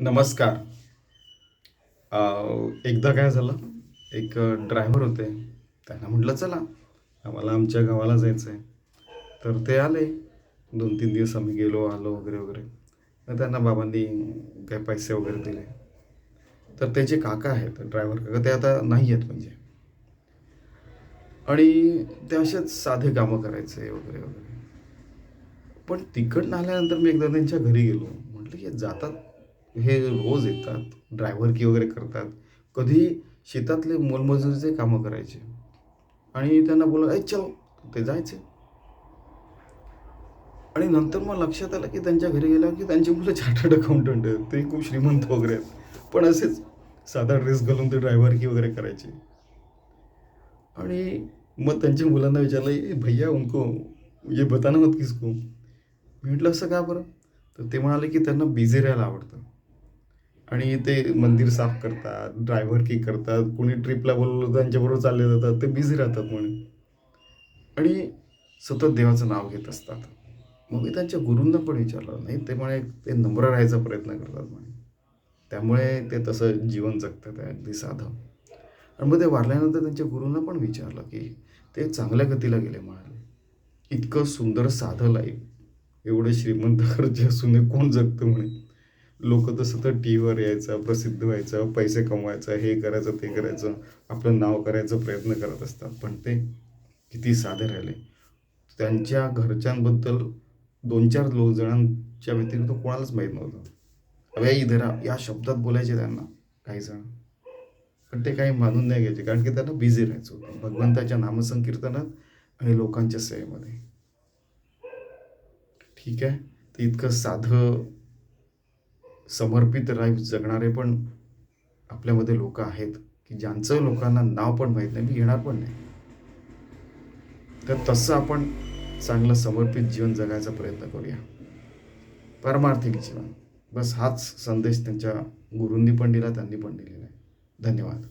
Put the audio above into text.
नमस्कार. एकदा काय झालं? एक ड्रायव्हर होते. त्यांना म्हटलं चला आम्हाला आमच्या गावाला जायचं आहे तर ते आले. दोन तीन दिवस आम्ही गेलो आलो वगैरे वगैरे. तर त्यांना बाबांनी काही पैसे वगैरे दिले. तर त्याचे काका आहेत ड्रायव्हर काका ते आता नाही आहेत म्हणजे. आणि ते असेच साधे कामं करायचे वगैरे वगैरे. पण तिकडनं आल्यानंतर मी एकदा त्यांच्या घरी गेलो. म्हटलं की जातात हे रोज येतात ड्रायव्हरकी वगैरे करतात. कधी शेतातले मोलमजुरीचे कामं करायचे. आणि त्यांना बोला ऐ चल ते जायचे. आणि नंतर मग लक्षात आलं की त्यांच्या घरी गेल्यावर की त्यांची मुलं चार्टर्ड अकाउंटंट आहेत. ते खूप श्रीमंत वगैरे आहेत. पण असेच साधा ड्रेस घालून ते ड्रायव्हर की वगैरे करायचे. आणि मग त्यांच्या मुलांना विचारलं "ए भैया उनको ये बताना मत किसको? मी म्हटलं असं का बरं? तर ते म्हणाले की त्यांना बिझी राहायला आवडतं. आणि ते मंदिर साफ करतात ड्रायव्हर की करतात कोणी ट्रिपला बोलवलं त्यांच्याबरोबर चालले जातात ते बिझी राहतात म्हणे. आणि सतत देवाचं नाव घेत असतात. मग मी त्यांच्या गुरूंना पण विचारलं नाही ते म्हणे ते नम्र राहायचा प्रयत्न करतात म्हणे. त्यामुळे ते तसं जीवन जगतात अगदी साधं. आणि मग ते वारल्यानंतर त्यांच्या गुरूंना पण विचारलं की ते चांगल्या गतीला गेले म्हणाले. इतकं सुंदर साधं लाईफ एवढं श्रीमंत खर्च असून कोण जगतं म्हणे? लोक तसं तर टी व्हीवर यायचं प्रसिद्ध व्हायचं पैसे कमवायचं हे करायचं ते करायचं आपलं नाव करायचा प्रयत्न करत असतात. पण ते किती साधे राहिले. त्यांच्या घरच्यांबद्दल दोन चार लोक जणांच्या व्यतिरिक्त कोणालाच माहीत नव्हतं. अभ्या इधरा या शब्दात बोलायचे त्यांना काही जण. पण ते काही मानून नाही घ्यायचे कारण की त्यांना बिझी राहायचं होतं. भगवंताच्या नामसंकीर्तनात आणि लोकांच्या सेवेमध्ये. ठीक आहे? तर इतकं साधं समर्पित राईफ जगणारे पण आपल्यामध्ये लोक आहेत की ज्यांचं लोकांना नाव पण माहीत नाही मी घेणार पण नाही. तर तसं आपण चांगलं समर्पित जीवन जगायचा प्रयत्न करूया. पारमार्थिक जीवन. बस हाच संदेश त्यांच्या गुरूंनी पण दिला त्यांनी पण दिलेला आहे. धन्यवाद.